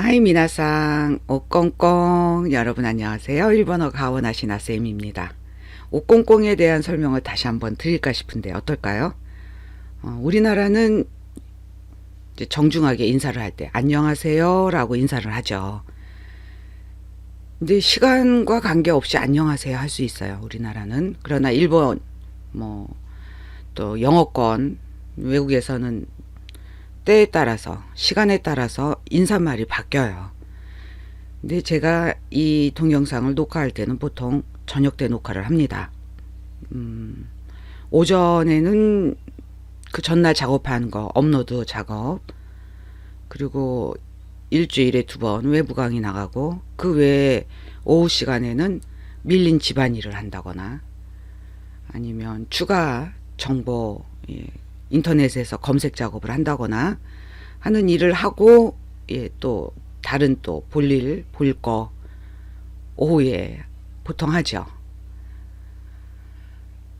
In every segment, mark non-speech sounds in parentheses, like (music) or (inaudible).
하이 미나상 오꽁꽁 여러분 안녕하세요. 일본어 가원하시나 쌤입니다. 오꽁꽁에 대한 설명을 다시 한번 드릴까 싶은데 어떨까요? 어, 우리나라는 정중하게 인사를 할 때 안녕하세요라고 인사를 하죠. 근데 시간과 관계없이 안녕하세요 할 수 있어요. 우리나라는 그러나 일본 뭐 또 영어권 외국에서는 때에 따라서 시간에 따라서 인사말이 바뀌어요. 근데 제가 이 동영상을 녹화할 때는 보통 저녁 때 녹화를 합니다. 음, 오전에는 그 전날 작업한 거 업로드 작업 그리고 일주일에 두 번 외부 강의 나가고 그 외에 오후 시간에는 밀린 집안일을 한다거나 아니면 추가 정보 예, 인터넷에서 검색 작업을 한다거나 하는 일을 하고 예, 또 다른 또 볼일 볼 거 오후에 보통 하죠.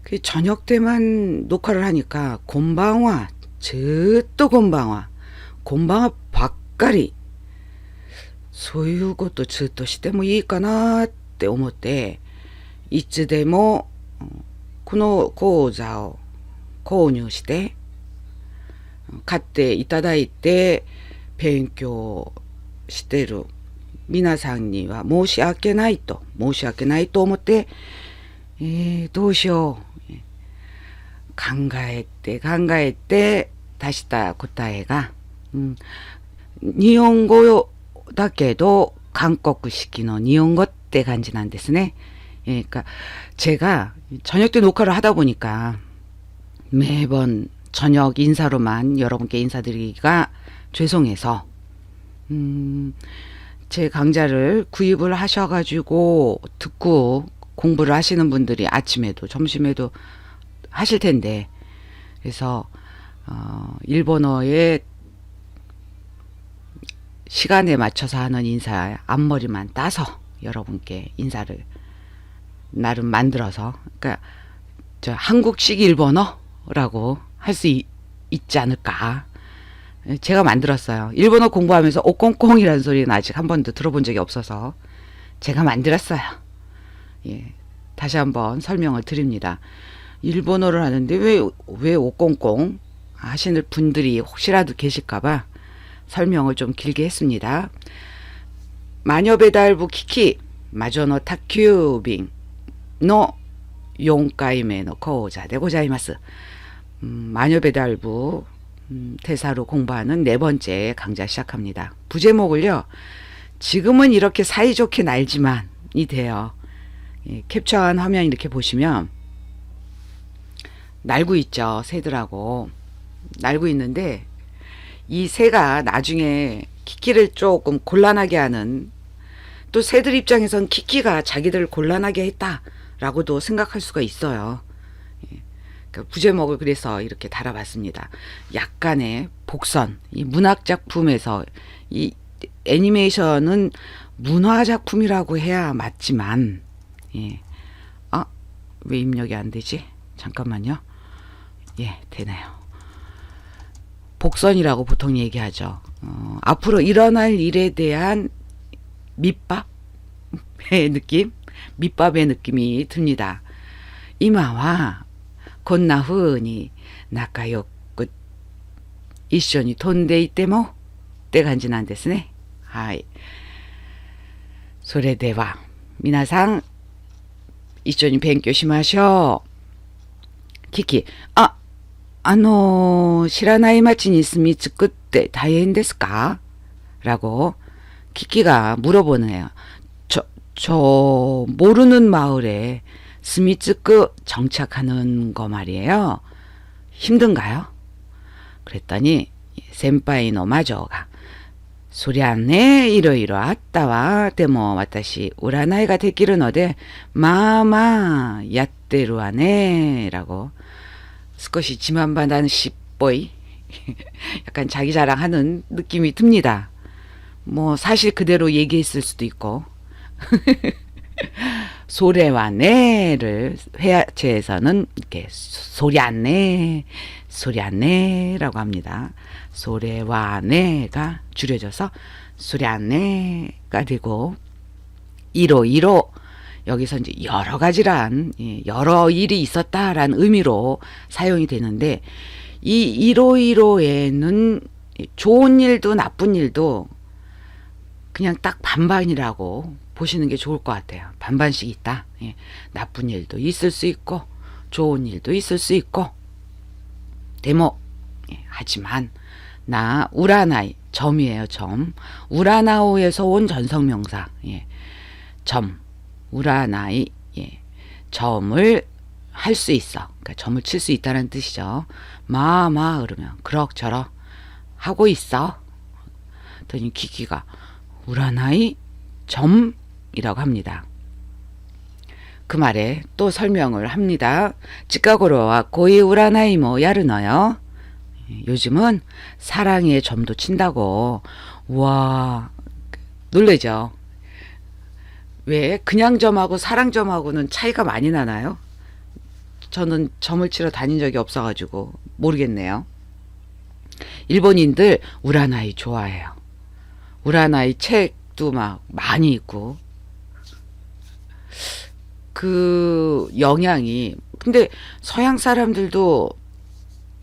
그 저녁 때만 녹화를 하니까 곤방화 즈또 곤방화 곤방화 바까리 そういうことずっとしてもいいかなって思っていつでもうんこの講座を購入して 買っていただいて勉強してる皆さんには申し訳ないと申し訳ないと思って、えーどうしよう考えて考えて出した答えが、うん、日本語だけど韓国式の日本語って感じなんですね。예, 그러니까 제가 저녁 때 녹화를 하다 보니까 매번 저녁 인사로만 여러분께 인사드리기가 죄송해서 음, 제 강좌를 구입을 하셔가지고 듣고 공부를 하시는 분들이 아침에도 점심에도 하실 텐데 그래서 어, 일본어의 시간에 맞춰서 하는 인사 앞머리만 따서 여러분께 인사를 나름 만들어서 그러니까 저 한국식 일본어라고 할 수 있지 않을까 제가 만들었어요 일본어 공부하면서 오꽁꽁이라는 소리는 아직 한 번도 들어본 적이 없어서 제가 만들었어요 예 다시 한번 설명을 드립니다 일본어를 하는데 왜 왜 오꽁꽁 하시는 분들이 혹시라도 계실까봐 설명을 좀 길게 했습니다. 마녀 배달부 키키 마조노 타큐빙 노 4回目の講座でございます. 음, 마녀 배달부 음, 대사로 공부하는 네 번째 강좌 시작합니다. 부제목을요. 지금은 이렇게 사이좋게 날지만 이 돼요. 예, 캡처한 화면 이렇게 보시면 날고 있죠. 새들하고 날고 있는데 이 새가 나중에 키키를 조금 곤란하게 하는 또 새들 입장에선 키키가 자기들을 곤란하게 했다라고도 생각할 수가 있어요. 예. 그러니까 부제목을 그래서 이렇게 달아봤습니다. 약간의 복선, 이 문학 작품에서 이 애니메이션은 문화 작품이라고 해야 맞지만, 예. 아, 왜 입력이 안 되지? 잠깐만요. 예, 되네요. 복선이라고 보통 얘기하죠. 어, 앞으로 일어날 일에 대한 밑밥의 느낌? 밑밥의 느낌이 듭니다. 이마와 건나 후니 나카요쿠 이쇼니 돈데 이때모 때 간지なんですね. 하이. それでは皆さん一緒に勉強しましょう。キキ、あ、あのー知らない町に住み着くって大変ですか라고 키키가 물어보네요. 저, 저 모르는 마을에 스미츠급 정착하는 거 말이에요. 힘든가요? 그랬더니 센파이 노마조가 소리 안에 이러이러 왔다와 데모 와다시 우라나이가 되기는 어데 마마 야떼루 안에 라고 스컷이 지만반한 십보이 (laughs) 약간 자기 자랑하는 느낌이 듭니다. 뭐 사실 그대로 얘기했을 수도 있고 (laughs) 소래와 네를 회화체에서는 이렇게 소리 안 내, 소리 안 내라고 합니다. 소레와네가 줄여져서 소량네가 되고 1호 1호 여기서 이제 여러 가지란 예, 여러 일이 있었다라는 의미로 사용이 되는데 이 1호 1호에는 좋은 일도 나쁜 일도 그냥 딱 반반이라고 보시는 게 좋을 것 같아요. 반반씩 있다. 예, 나쁜 일도 있을 수 있고 좋은 일도 있을 수 있고. 대목 예, 하지만 나 우라나이 점이에요 점. 우라나오에서 온 전성명사. 예, 점. 우라나이. 예, 점을 할 수 있어. 그러니까 점을 칠 수 있다는 뜻이죠. 마마 그러면 그럭저럭 하고 있어. 더니 기기가 우라나이 점 이라고 합니다 그 말에 또 설명을 합니다. 치카고로와 고이 우라나이모 야르너요. 요즘은 사랑의 점도 친다고. 와 놀래죠. 왜 그냥 점하고 사랑 점하고는 차이가 많이 나나요? 저는 점을 치러 다닌 적이 없어가지고 모르겠네요. 일본인들 우라나이 좋아해요. 우라나이 책도 막 많이 있고 그 영향이. 근데 서양 사람들도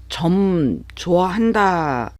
점 좋아한다